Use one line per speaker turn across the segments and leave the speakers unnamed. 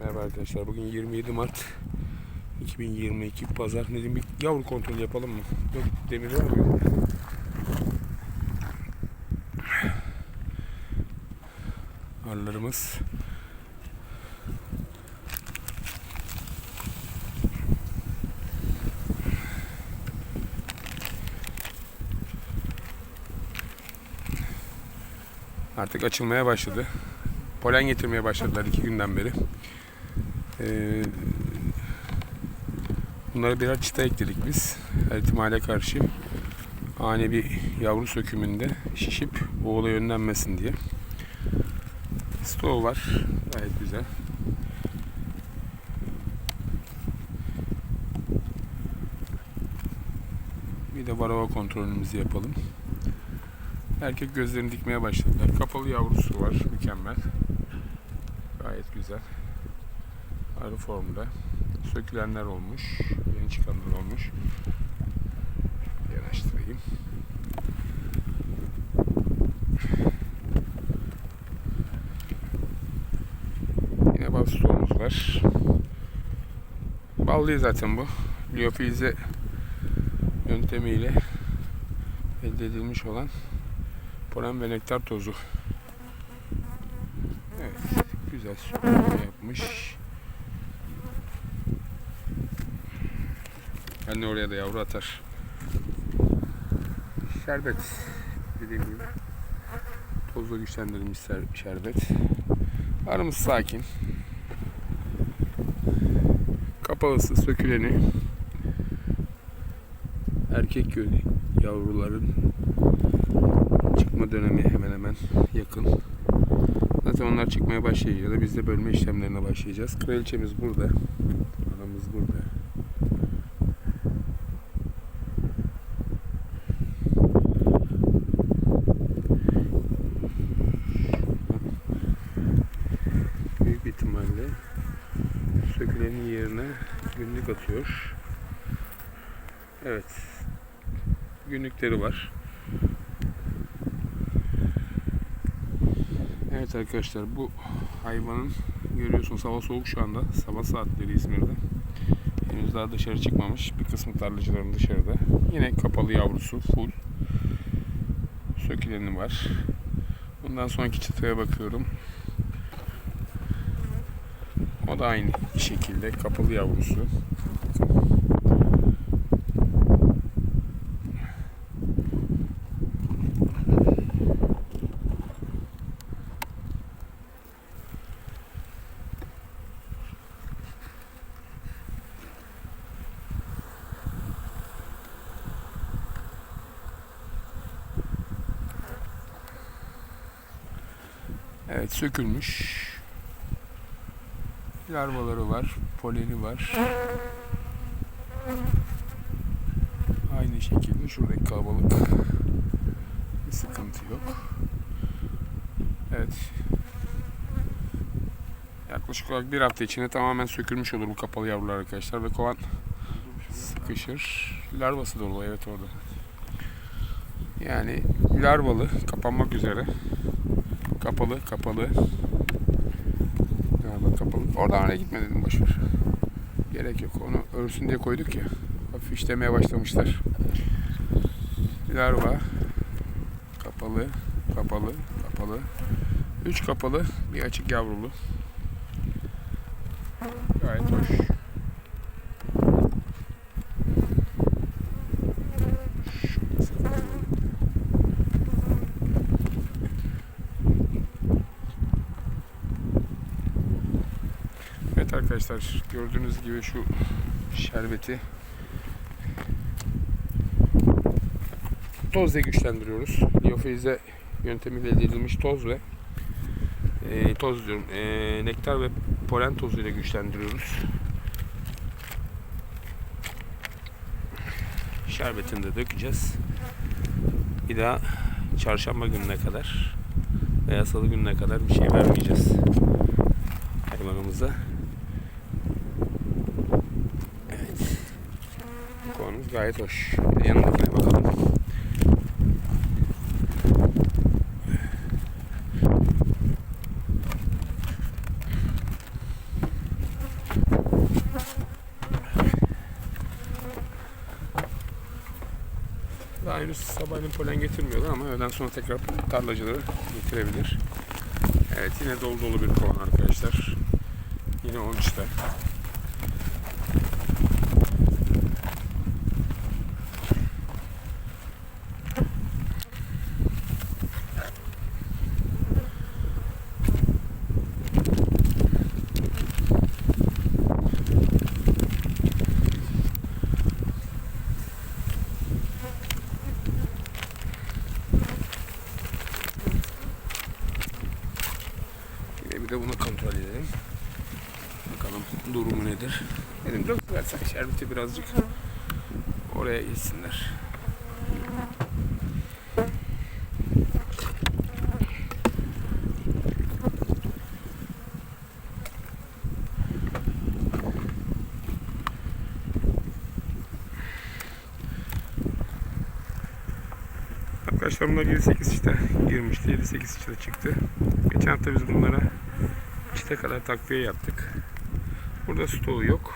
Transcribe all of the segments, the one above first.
Merhaba arkadaşlar. Bugün 27 Mart 2022 Pazar. Diyeyim bir yavru kontrol yapalım mı? Yok demir var mı? Arılarımız artık açılmaya başladı. Polen getirmeye başladılar iki günden beri. Ee, bunlara birer çıta ekledik biz. Her ihtimale karşı ani bir yavru sökümünde şişip oğula yönlenmesin diye. Stoğu var. Gayet güzel. Bir de varava kontrolümüzü yapalım. Erkek gözlerini dikmeye başladılar. Kapalı yavrusu var. Mükemmel. Gayet güzel. Arı formda. Sökülenler olmuş. Yeni çıkanlar olmuş. Yanaştırayım. Yine bal stoğumuz var. Ballı zaten bu. Liofilize yöntemiyle elde edilmiş olan polen ve nektar tozu. Evet, güzel yapmış. Anne oraya da yavru atar. Şerbet dediğim gibi. Tozla güçlendirilmiş şerbet. Arımız sakin. Kapalısı söküleni erkek yönü yavruların çıkma dönemi hemen hemen yakın. Zaten onlar çıkmaya başlayınca da biz de bölme işlemlerine başlayacağız. Kraliçemiz burada. Anamız burada. Büyük bir ihtimalle sökülenin yerine günlük atıyor. Evet. Günlükleri var. Evet arkadaşlar bu hayvanın görüyorsunuz hava soğuk şu anda. Sabah saatleri İzmir'de. Henüz daha dışarı çıkmamış. Bir kısmı tarlacıların dışarıda. Yine kapalı yavrusu full. Söküleni var. Bundan sonraki çıtaya bakıyorum. O da aynı şekilde kapalı yavrusu. Evet sökülmüş. Larvaları var, poleni var. Aynı şekilde şuradaki kalabalık. Bir sıkıntı yok. Evet. Yaklaşık olarak bir hafta içinde tamamen sökülmüş olur bu kapalı yavrular arkadaşlar ve kovan sıkışır. Larvası dolu evet orada. Yani larvalı kapanmak üzere. Kapalı, kapalı. Kapalı. Oradan oraya gitme dedim boşver. Gerek yok. Onu örsün diye koyduk ya. Hafif işlemeye başlamışlar. Larva. Kapalı, kapalı, kapalı. Üç kapalı, bir açık yavrulu. Gayet hoş. Şurada sıkıntı var. Evet arkadaşlar gördüğünüz gibi şu şerbeti tozla güçlendiriyoruz. Liofilize yöntemiyle elde toz ve e, toz diyorum e, nektar ve polen tozuyla güçlendiriyoruz. Şerbetini de dökeceğiz. Bir daha çarşamba gününe kadar veya salı gününe kadar bir şey vermeyeceğiz hayvanımıza. Gayet hoş. Bir yanına bakalım. Daha henüz sabahleyin polen getirmiyorlar ama öğleden sonra tekrar tarlacıları getirebilir. Evet yine dolu dolu bir kovan arkadaşlar. Yine 13'te. De bunu kontrol edelim. Bakalım durumu nedir. Dedim dört versen şerbeti birazcık oraya gitsinler. Arkadaşlar bunlar 7-8 işte girmişti. 7-8 işte çıktı. Geçen hafta biz bunlara çite kadar takviye yaptık. Burada stoğu yok.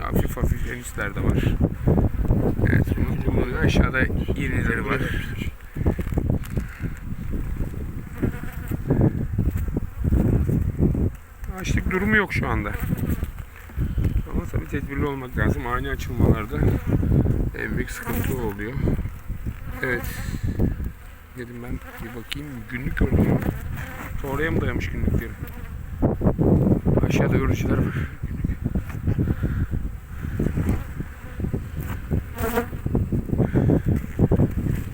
Hafif hafif en üstlerde var. Evet bunun, bunun aşağıda irileri var. Açlık durumu yok şu anda. Ama tabii tedbirli olmak lazım. Ani açılmalarda en büyük sıkıntı oluyor. Evet. Dedim ben bir bakayım. Günlük gördüm. Oraya mı dayamış günlükleri? Aşağıda görücüler var.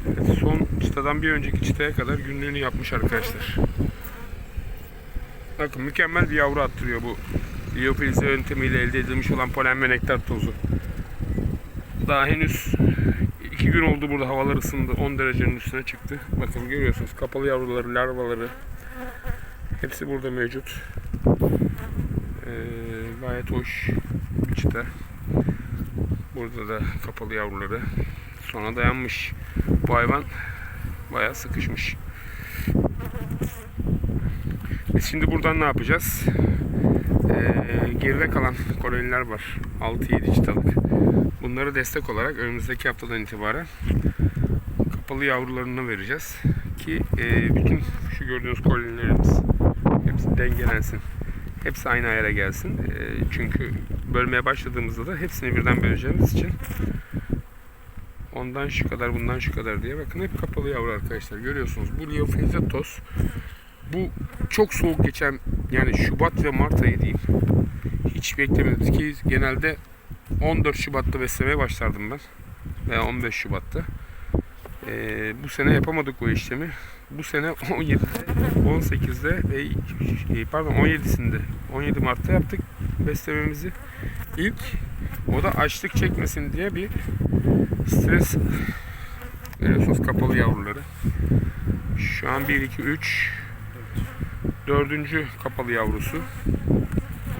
Evet, son çıtadan bir önceki çıtaya kadar günlüğünü yapmış arkadaşlar. Bakın mükemmel bir yavru attırıyor bu liyofilize yöntemiyle elde edilmiş olan polen ve nektar tozu. Daha henüz iki gün oldu burada havalar ısındı 10 derecenin üstüne çıktı. Bakın görüyorsunuz kapalı yavruları, larvaları hepsi burada mevcut. Ee, gayet hoş bir çıta. Burada da kapalı yavruları. Sonra dayanmış. Bu hayvan bayağı sıkışmış. Biz şimdi buradan ne yapacağız? Ee, geride kalan koloniler var. 6-7 çıtalık. Bunları destek olarak önümüzdeki haftadan itibaren kapalı yavrularına vereceğiz. Ki e, bütün şu gördüğünüz kolonilerimiz hepsi dengelensin. Hepsi aynı ayara gelsin. E, çünkü bölmeye başladığımızda da hepsini birden böleceğimiz için ondan şu kadar bundan şu kadar diye bakın hep kapalı yavru arkadaşlar görüyorsunuz. Bu Liophyllus tos bu çok soğuk geçen yani Şubat ve Mart ayı diyeyim. Hiç beklemedik ki genelde 14 Şubat'ta beslemeye başlardım ben. Veya 15 Şubat'ta. Ee, bu sene yapamadık o işlemi. Bu sene 17'de, 18'de ve e, pardon 17'sinde 17 Mart'ta yaptık beslememizi. İlk o da açlık çekmesin diye bir stres veriyorsunuz kapalı yavruları. Şu an 1 2 3 dördüncü kapalı yavrusu.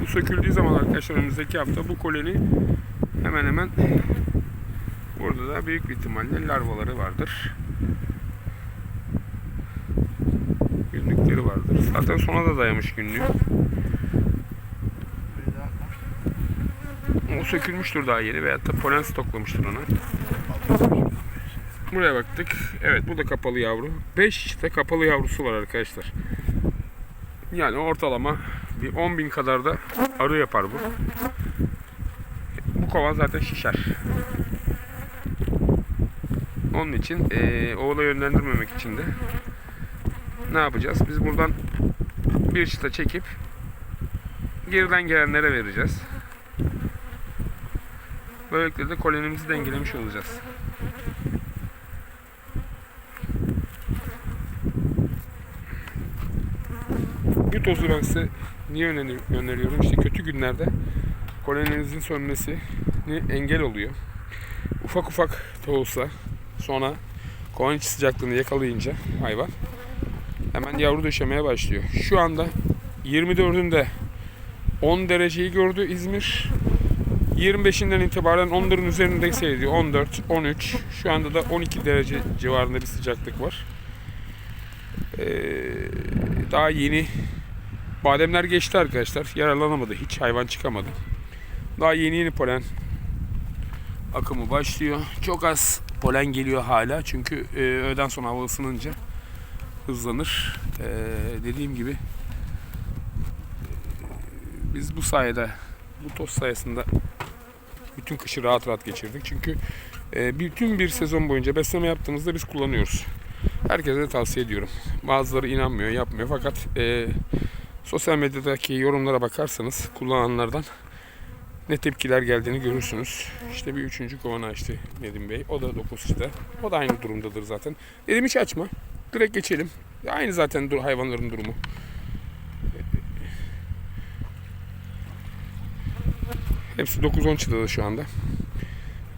Bu söküldüğü zaman arkadaşlar önümüzdeki hafta bu koloni hemen hemen burada da büyük bir ihtimalle larvaları vardır. Günlükleri vardır. Zaten sona da dayamış günlüğü. O sökülmüştür daha yeni veyahut da polen stoklamıştır ona. Buraya baktık. Evet bu da kapalı yavru. 5 işte kapalı yavrusu var arkadaşlar. Yani ortalama bir 10 bin kadar da arı yapar bu. Bu kova zaten şişer. Onun için eee oğula yönlendirmemek için de ne yapacağız? Biz buradan bir çıta çekip geriden gelenlere vereceğiz. Böylelikle de kolonimizi dengelemiş olacağız. Bu tozu ben size niye öneri- öneriyorum? İşte kötü günlerde koloninizin sönmesini engel oluyor. Ufak ufak da olsa sonra kovan içi sıcaklığını yakalayınca hayvan hemen yavru döşemeye başlıyor. Şu anda 24'ünde 10 dereceyi gördü İzmir. 25'inden itibaren 10'ların üzerinde seyrediyor. 14, 13. Şu anda da 12 derece civarında bir sıcaklık var. Ee, daha yeni bademler geçti arkadaşlar. Yaralanamadı. Hiç hayvan çıkamadı. Daha yeni yeni polen akımı başlıyor. Çok az polen geliyor hala. Çünkü e, öğleden sonra hava ısınınca hızlanır. E, dediğim gibi e, biz bu sayede bu toz sayesinde bütün kışı rahat rahat geçirdik. Çünkü e, bütün bir sezon boyunca besleme yaptığımızda biz kullanıyoruz. Herkese de tavsiye ediyorum. Bazıları inanmıyor, yapmıyor. Fakat e, sosyal medyadaki yorumlara bakarsanız kullananlardan ne tepkiler geldiğini görürsünüz. İşte bir üçüncü kovanı açtı Nedim Bey. O da 9 işte. O da aynı durumdadır zaten. Dedim hiç açma. Direkt geçelim. Aynı zaten dur hayvanların durumu. Hepsi 9-10 çıtada şu anda.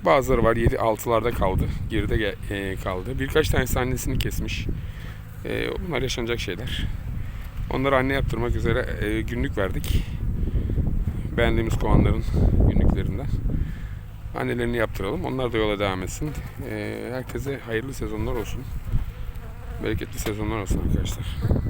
Bazıları var 7-6'larda kaldı. Geride e, kaldı. Birkaç tanesi annesini kesmiş. E, bunlar yaşanacak şeyler. Onları anne yaptırmak üzere e, günlük verdik. Beğendiğimiz kovanların günlüklerinden. Annelerini yaptıralım. Onlar da yola devam etsin. E, herkese hayırlı sezonlar olsun. Bereketli sezonlar olsun arkadaşlar.